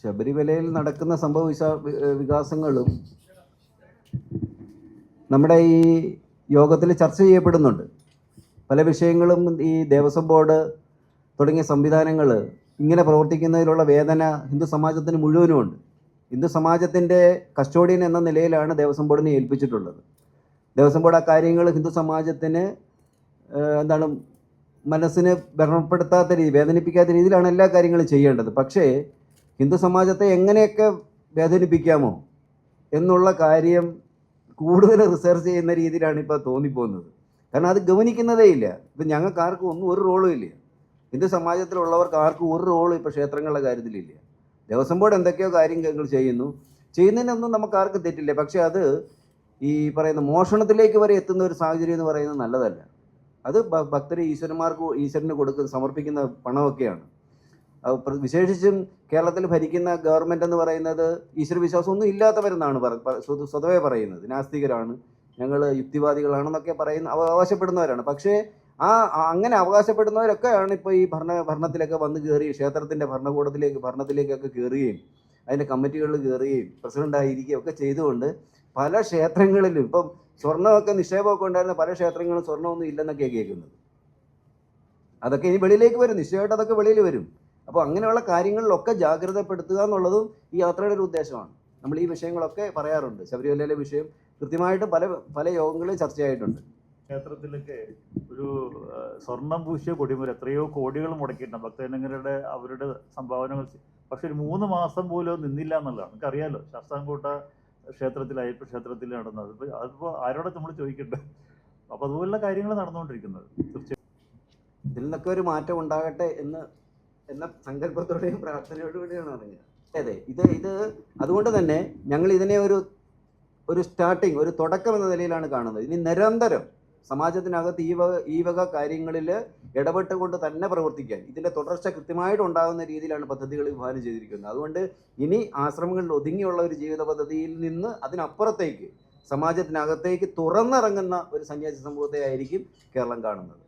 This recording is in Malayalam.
ശബരിമലയിൽ നടക്കുന്ന സംഭവ വിശ വികാസങ്ങളും നമ്മുടെ ഈ യോഗത്തിൽ ചർച്ച ചെയ്യപ്പെടുന്നുണ്ട്. പല വിഷയങ്ങളും ഈ ദേവസ്വം ബോർഡ് തുടങ്ങിയ സംവിധാനങ്ങൾ ഇങ്ങനെ പ്രവർത്തിക്കുന്നതിലുള്ള വേദന ഹിന്ദു സമാജത്തിന് മുഴുവനുമുണ്ട്. ഹിന്ദു സമാജത്തിന്റെ കസ്റ്റോഡിയൻ എന്ന നിലയിലാണ് ദേവസ്വം ബോർഡിനെ ഏൽപ്പിച്ചിട്ടുള്ളത്. ദേവസ്വം ബോർഡ് ആ കാര്യങ്ങൾ ഹിന്ദു സമാജത്തിന് എന്താണ് മനസ്സിന് ഭരണപ്പെടുത്താത്ത രീതി വേദനിപ്പിക്കാത്ത രീതിയിലാണ് എല്ലാ കാര്യങ്ങളും ചെയ്യേണ്ടത്. പക്ഷേ ഹിന്ദു സമാജത്തെ എങ്ങനെയൊക്കെ വേദനിപ്പിക്കാമോ എന്നുള്ള കാര്യം കൂടുതൽ റിസർച്ച് ചെയ്യുന്ന രീതിയിലാണ് ഇപ്പോൾ തോന്നിപ്പോകുന്നത്. കാരണം അത് ഗവനിക്കുന്നതേ ഇല്ല. ഇപ്പം ഞങ്ങൾക്ക് ആർക്കും ഒന്നും ഒരു റോളും ഇല്ല. ഹിന്ദു സമാജത്തിലുള്ളവർക്ക് ആർക്കും ഒരു റോളും ഇപ്പോൾ ക്ഷേത്രങ്ങളുടെ കാര്യത്തിലില്ല. ദേവസ്വം ബോർഡ് എന്തൊക്കെയോ കാര്യങ്ങൾ ചെയ്യുന്നു. ചെയ്യുന്നതിനൊന്നും നമുക്ക് ആർക്കും തെറ്റില്ല. പക്ഷേ അത് ഈ പറയുന്ന മോഷണത്തിലേക്ക് വരെ എത്തുന്ന ഒരു സാഹചര്യം എന്ന് പറയുന്നത് നല്ലതല്ല. അത് ഭക്തരെ ഈശ്വരന്മാർക്ക് ഈശ്വരന് കൊടുക്കുന്ന സമർപ്പിക്കുന്ന പണമൊക്കെയാണ്. വിശേഷിച്ചും കേരളത്തിൽ ഭരിക്കുന്ന ഗവൺമെന്റ് എന്ന് പറയുന്നത് ഈശ്വര വിശ്വാസം ഒന്നും ഇല്ലാത്തവരെന്നാണ് സ്വതവേ പറയുന്നത്. നാസ്തികരാണ്. ഞങ്ങൾ യുക്തിവാദികളാണെന്നൊക്കെ പറയുന്ന അവ- അവകാശപ്പെടുന്നവരാണ്. പക്ഷേ ആ അങ്ങനെ അവകാശപ്പെടുന്നവരൊക്കെയാണ് ഇപ്പോൾ ഈ ഭരണ ഭരണത്തിലൊക്കെ വന്ന് കയറി ക്ഷേത്രത്തിന്റെ ഭരണകൂടത്തിലേക്ക് ഭരണത്തിലേക്കൊക്കെ കയറുകയും അതിന്റെ കമ്മിറ്റികളിൽ കയറുകയും പ്രസിഡന്റായിരിക്കുകയും ഒക്കെ ചെയ്തുകൊണ്ട് പല ക്ഷേത്രങ്ങളിലും ഇപ്പം സ്വർണമൊക്കെ നിക്ഷേപമൊക്കെ ഉണ്ടായിരുന്ന പല ക്ഷേത്രങ്ങളും സ്വർണമൊന്നും ഇല്ലെന്നൊക്കെയാണ് കേൾക്കുന്നത്. അതൊക്കെ ഇനി വെളിയിലേക്ക് വരും. നിശ്ചയമായിട്ട് അതൊക്കെ വെളിയിൽ വരും. അപ്പോൾ അങ്ങനെയുള്ള കാര്യങ്ങളിലൊക്കെ ജാഗ്രതപ്പെടുത്തുക എന്നുള്ളതും ഈ യാത്രയുടെ ഒരു ഉദ്ദേശമാണ്. നമ്മൾ ഈ വിഷയങ്ങളൊക്കെ പറയാറുണ്ട്. ശബരിമലയിലെ വിഷയം കൃത്യമായിട്ട് പല പല യോഗങ്ങളിൽ ചർച്ചയായിട്ടുണ്ട്. ക്ഷേത്രത്തിലൊക്കെ ഒരു സ്വർണം പൂശിയ കൊടിമരം എത്രയോ കോടികൾ മുടക്കിയിട്ടുണ്ട്. ഭക്തജനങ്ങളുടെ അവരുടെ സംഭാവനകൾ. പക്ഷെ ഒരു മൂന്ന് മാസം പോലും നിന്നില്ല എന്നുള്ളതാണ്. നമുക്കറിയാലോ ശാസ്താംകോട്ട ക്ഷേത്രത്തിൽ അയ്യപ്പ ക്ഷേത്രത്തിൽ നടന്നത്. അതിപ്പോൾ അതിപ്പോ ആരോടെ നമ്മൾ ചോദിക്കട്ടെ അപ്പോൾ അതുപോലുള്ള കാര്യങ്ങൾ നടന്നുകൊണ്ടിരിക്കുന്നത്. തീർച്ചയായും. ഇതിൽ നിന്നൊക്കെ ഒരു മാറ്റം ഉണ്ടാകട്ടെ എന്ന് എന്ന സങ്കല്പത്തോടെയും പ്രാർത്ഥനയോടു കൂടിയാണ് പറഞ്ഞത് അതെ ഇത് ഇത് അതുകൊണ്ട് തന്നെ ഞങ്ങൾ ഇതിനെ ഒരു ഒരു സ്റ്റാർട്ടിങ് ഒരു തുടക്കം എന്ന നിലയിലാണ് കാണുന്നത്. ഇനി നിരന്തരം സമാജത്തിനകത്ത് ഈ വക ഈ വക കാര്യങ്ങളിൽ ഇടപെട്ടുകൊണ്ട് തന്നെ പ്രവർത്തിക്കാൻ ഇതിന്റെ തുടർച്ച കൃത്യമായിട്ട് ഉണ്ടാകുന്ന രീതിയിലാണ് പദ്ധതികൾ വിഭാവനം ചെയ്തിരിക്കുന്നത്. അതുകൊണ്ട് ഇനി ആശ്രമങ്ങളിൽ ഒതുങ്ങിയുള്ള ഒരു ജീവിത പദ്ധതിയിൽ നിന്ന് അതിനപ്പുറത്തേക്ക് സമാജത്തിനകത്തേക്ക് തുറന്നിറങ്ങുന്ന ഒരു സന്യാസി സമൂഹത്തെ ആയിരിക്കും കേരളം കാണുന്നത്.